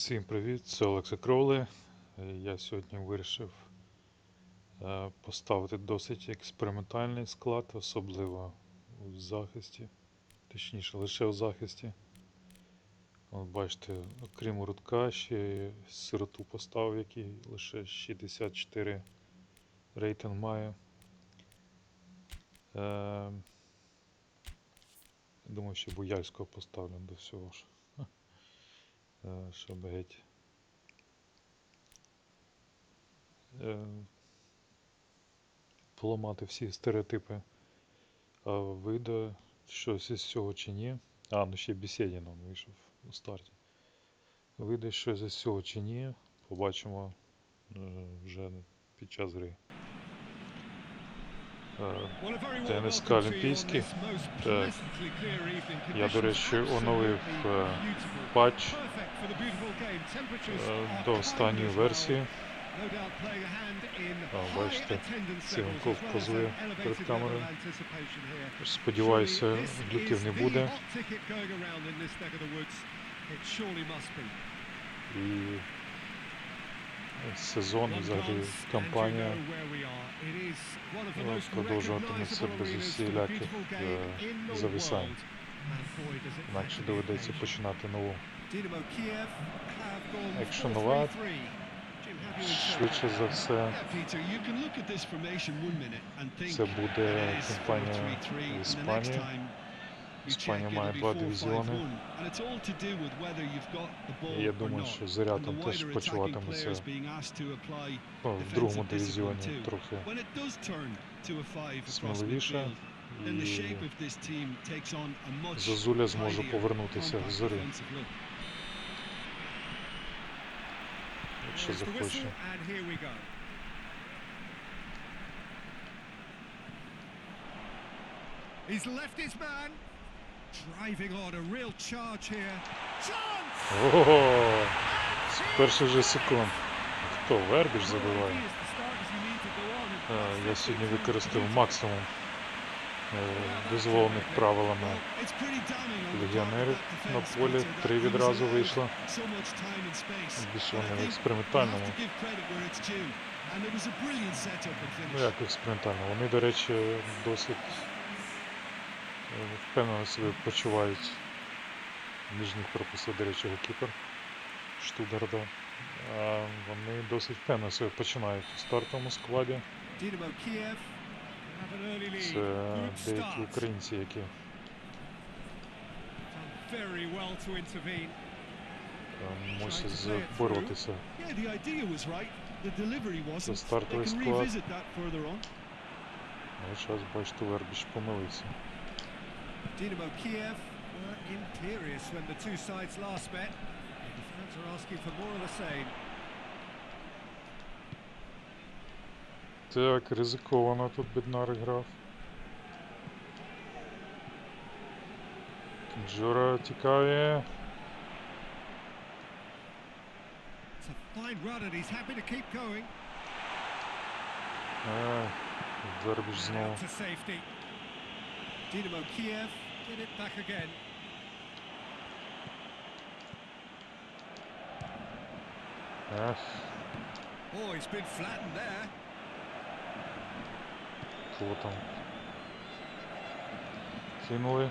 Всім привіт, це Олекса Кроуле. Е, Я сьогодні вирішив е, поставити досить експериментальний склад, особливо у захисті, точніше лише у захисті. От бачите, окрім рудка, ще сироту поставив, який лише 64 рейтинг має. Е, Думаю, ще Буяльського поставлю до всього ж. Е, щоб геть. е, Поламати всі стереотипи. А вийде щось із цього чи ні. А, ну ще Бесєдін он вийшов у старті. Вийде щось із цього чи ні. Побачимо е, вже під час гри. ТНСК Олімпійський. Я, до речі, оновив е, патч е, до останньої версії. Бачите, Циганков позує перед камерою. Сподіваюся, глюків не буде. І сезон, взагалі, кампанія е, продовжуватиметься без усіляких е, зависань. Інакше доведеться починати нову. Якщо нова, Швидше за все, це буде кампанія в Іспанії. Іспанія має два дивізіони. І я думаю, що Зоря там теж почуватиметься в другому дивізіоні трохи сміливіше. І Зозуля зможе повернутися в зорі, якщо захоче. He's left his man. Driving on a real charge here. Chance! Ого! З перших же секунд. Хто Вербіж забиває? Я сьогодні використав максимум е, дозволених правилами легіонерів на полі. Три відразу вийшло. Більше вони в експериментальному. Ну як експериментально? Вони, до речі, досить впевнено себе почувають. Пропустив, до речі, голкіпер Штутгарда. Вони досить впевнено себе починають у стартовому складі. Це деякі українці, які е, мусять боротися. Це стартовий склад. Але зараз бачите, Вербіч помилився. Dynamo Kiev were imperious when the two sides last met. The fans are asking for more of the same. Так, ризиковано тут біднар грав. Джура тікає. It's a fine run and he's happy to keep going. Е, Вербіч And знову. out to safety. Dynamo Kiev get it back again. Ех, Oh, he's been flattened there. кого там? Кинули.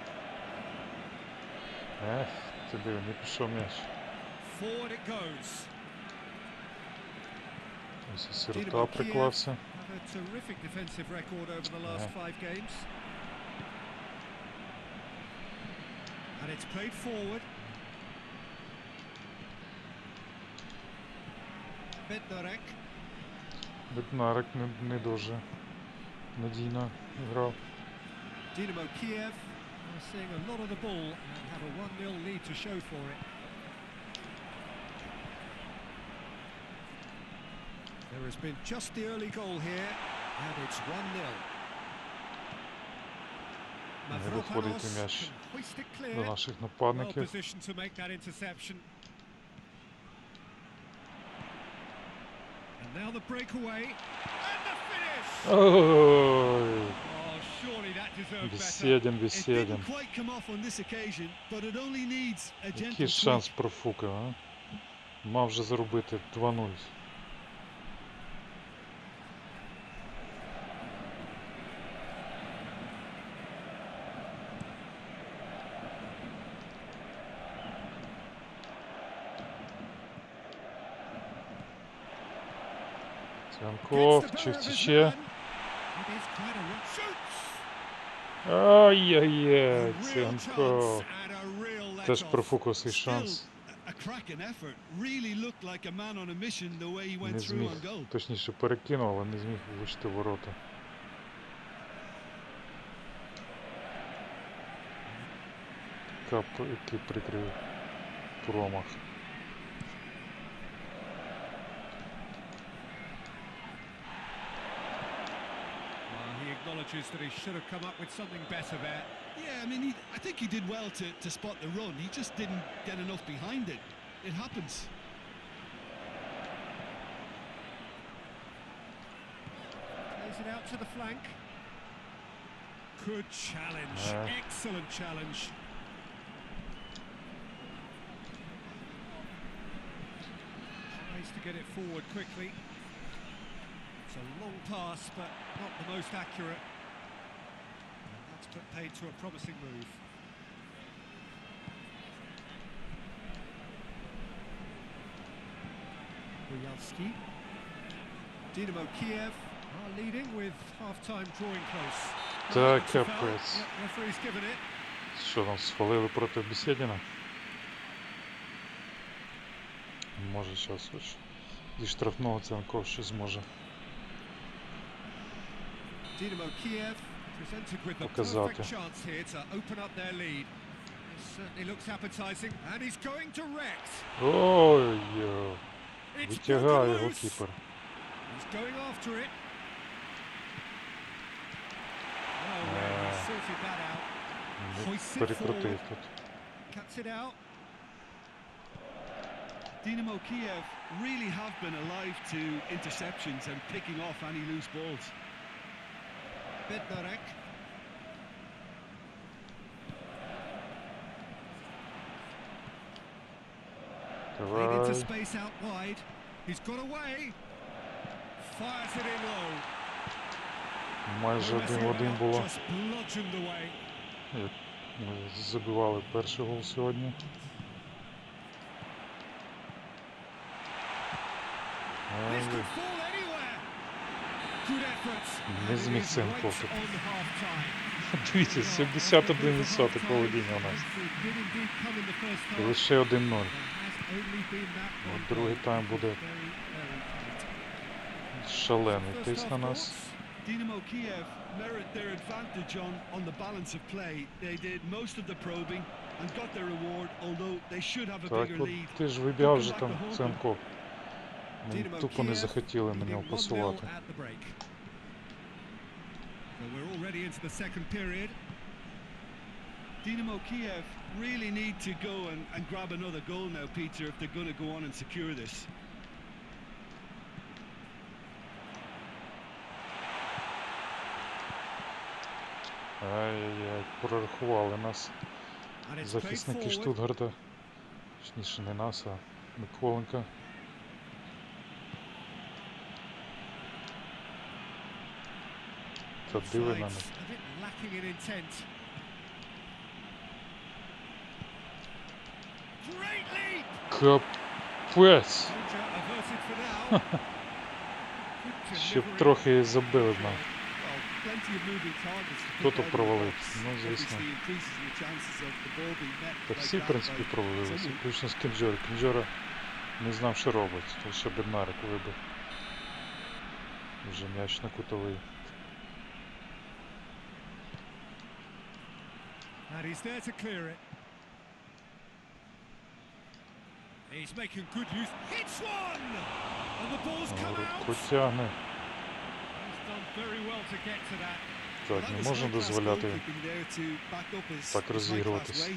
Ех, ти диви, не пішов м'яч. Forward it goes. Ось і сирота приклався. Have a terrific defensive record over the last Yeah. five games. And it's played forward. Bednarek. Біднарик не, не дуже надійно грав. Dynamo Kiev are seeing a lot of the ball and have a 1-0 lead to show for it. There has been just the early goal here, and it's 1-0. Не Mavropanos м'яч до наших нападників. Ой, Oh, a gentle Який шанс профукав, а? Мав вже заробити 2-0. Цянков, Gets the чи better of his ще. man. It is quite a run. Shoots! Ай-яй-яй, A real Цянков. chance and a real Теж let-off. профукався Still, шанс. a cracking effort. Really looked like a man on a mission the way he went Не зміг, точніше перекинув, але не зміг влучити в ворота. Кап, який прикрив промах. Acknowledges that he should have come up with something better there. Yeah, I mean, he, I think he did well to, to spot the run. He just didn't get enough behind it. It happens. Plays it out to the flank. Good challenge. Yeah. Excellent challenge. Tries to get it forward quickly. A long pass, but not the most accurate. And that's put paid to a promising move. Buyalski. Dynamo Kiev are leading with half-time drawing close. Та капець. Що там схвалили проти Бесєдіна? Може зараз хоч зі штрафного Цянков ще зможе. Dynamo Kiev presented with the Показати. perfect chance here to open up their lead. This certainly looks appetising, and he's going to Rex. Ой, It's витягає broken loose. голкіпер. He's going after it. Oh, well, he Ah. sorted that out. Ну, Hoists it Перекрутив forward. тут. Cuts it out. Dynamo Kiev really have been alive to interceptions and picking off any loose balls. Bednarek. Played into Давай. space out wide. He's got away. Fires it in low. Майже один в один було. Ми забивали перший гол сьогодні. This Не зміг on half-time. Дивіться, 71% володіння у нас. І лише 1-0. There has only been that Ну, one другий тайм буде шалений тиск на нас. Dynamo Kiev merit their advantage on, on the balance of play. They did most of the probing and got their reward, although they should have a bigger lead. ти ж вибігав вже там Ценков. Тупо не захотіли 1-0 пасувати. Dynamo Kiev really need to go and, and grab another goal now, Peter, if they're going to go on and secure this. Ай-яй-яй, прорахували нас захисники. Штутгарта. Точніше, не нас, а Миколенка. Та диви на Offsides, них. A bit lacking in intent. Great leap! Капець! Щоб трохи забили б нам. Хто то out of the провалив? box. Ну, звісно. Та всі, в принципі, провалилися, включно з Кінджора. Кінджора не знав, що робить. Лише Беднарик вибив. Вже м'яч на кутовий. And he's there to clear it. He's making good use. Hits one! And the ball's come out. Рудко. He's done very well to get to that. Так, не можна дозволяти. goalkeeping there to back up his- так розігруватись.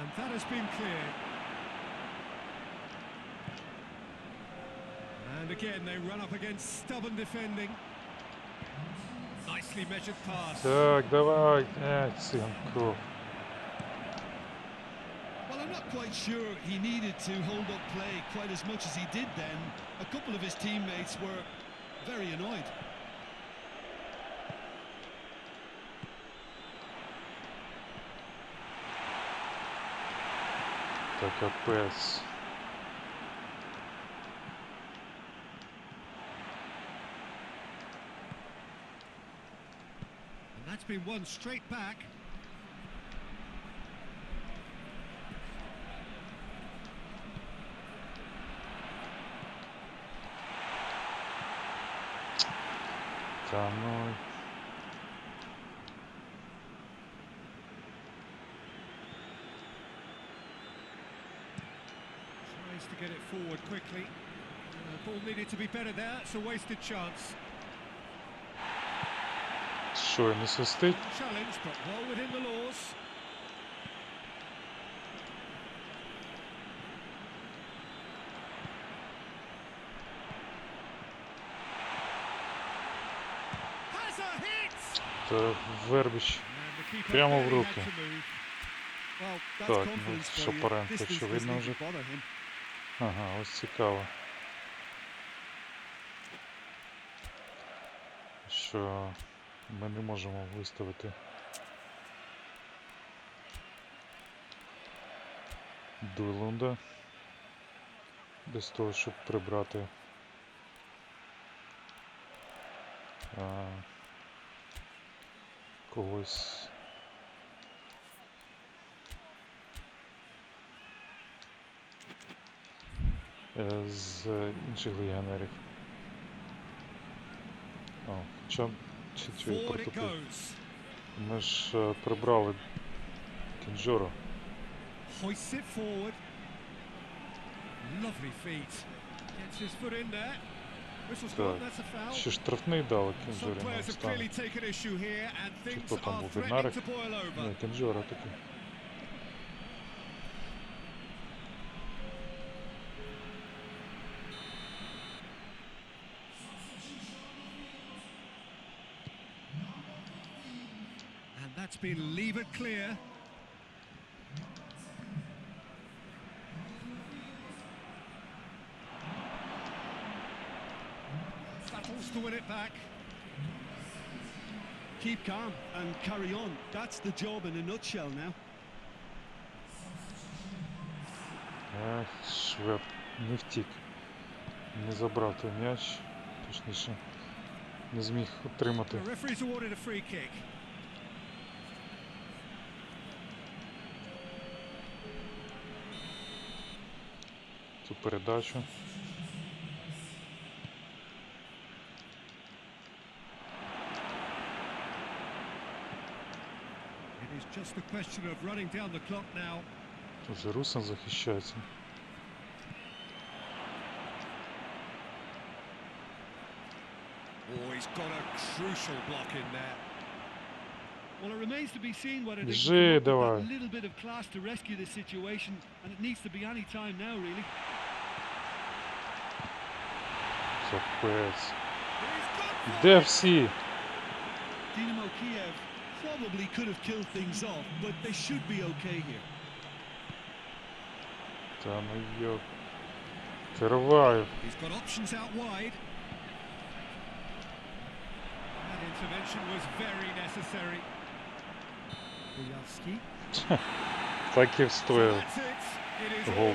And that has been cleared. And again. again, they run up against stubborn defending. Nicely measured pass. Так, давай. Е, Цинков. Well, I'm not quite sure he needed to hold up play quite as much as he did then. A couple of his teammates were very annoyed. And that's been one straight back. Come on. Tries to get it forward quickly. Uh, ball needed to be better there. It's a wasted chance. Що, не свистить? Challenge, but well within the laws. Has a hit! Та Вербіч. The Прямо в руки. Так, ну. Шапаренко, очевидно, вже. Ага, ось цікаво. Що ми не можемо виставити. Дуйлунда. Без того, щоб прибрати. А, когось. З інших легіонерів. О, хоча чи чи it протупив. Ми ж е, прибрали Кінджоро. Так. Ще штрафний дали Кінджорі на things хто там був, over. Ні, Кінджора таки. that's been levered clear. Battles to win it back. Keep calm and carry on. That's the job in a nutshell now. Ех, Швед не втік. Не забрав той м'яч. Точніше, не зміг отримати. Clock now. Вже Русин захищається. Oh, he's got a crucial block in there. Well, it remains to be seen whether they can Біжи, come up with давай. that little bit of class to rescue the situation, and it needs to be any time now, really. Капець. He's gone for Де it. всі? Dynamo Kiev probably could have killed things off, but they should be okay here. Та ну йоп. Керуваю. He's got options out wide. That intervention was very necessary. Так і встояв. Гол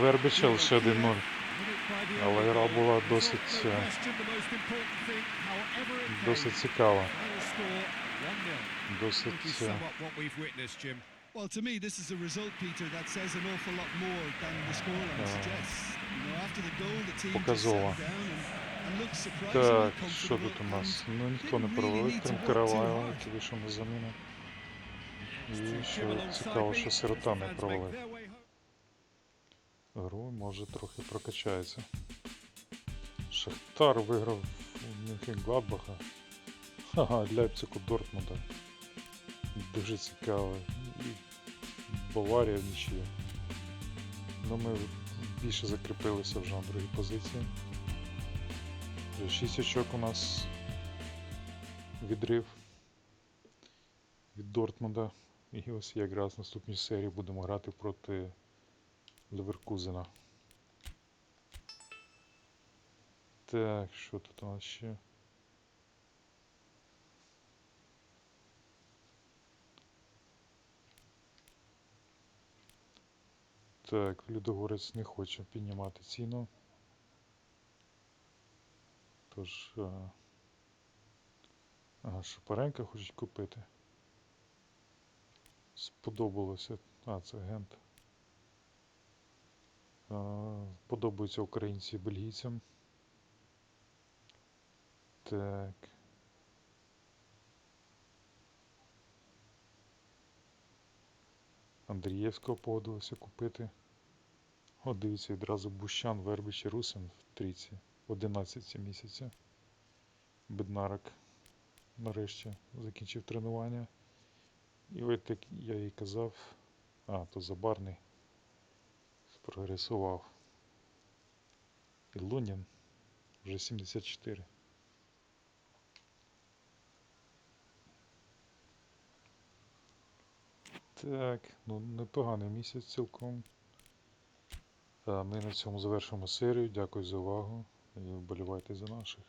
Вербича лише 1-0. Win it by the Але гра була досить, е. Досить 1-0. Досить. Е? Well, to me, this is a result, Peter, that says an awful lot more than the scoreline Uh, suggests. You know, after the goal, the team just sat down and, and looked surprisingly comfortable. Так, що тут у нас? Ну ніхто не провалив, крім Караваєва, який вийшов на заміну. І alongside цікаво, що сирота не провалив. Гру може трохи прокачається. Шахтар виграв у Мюнхен-Гладбаха. Ха-ха, Ляйпциг у Дортмунда. Дуже цікаво. І Баварія в нічия. Ну ми більше закріпилися вже на другій позиції. Вже 6 очок у нас відрив від Дортмунда. І ось якраз в наступній серії будемо грати проти Леверкузена. Так, що тут у нас ще? Так, Людогорець не хоче піднімати ціну. Тож. е, Ага, Шапаренка хочуть купити. Сподобалося. А, це агент. Е, Подобаються українці бельгійцям. Так. Андрієвського погодилося купити. От дивіться, відразу Бущан, Вербич і Русин в трійці. 11 місяця. Беднарик нарешті закінчив тренування. І от як я і казав, а, то Забарний спрогресував. І Лунін вже 74. Так, ну непоганий місяць цілком. Е, Ми на цьому завершимо серію. Дякую за увагу і вболівайте за наших.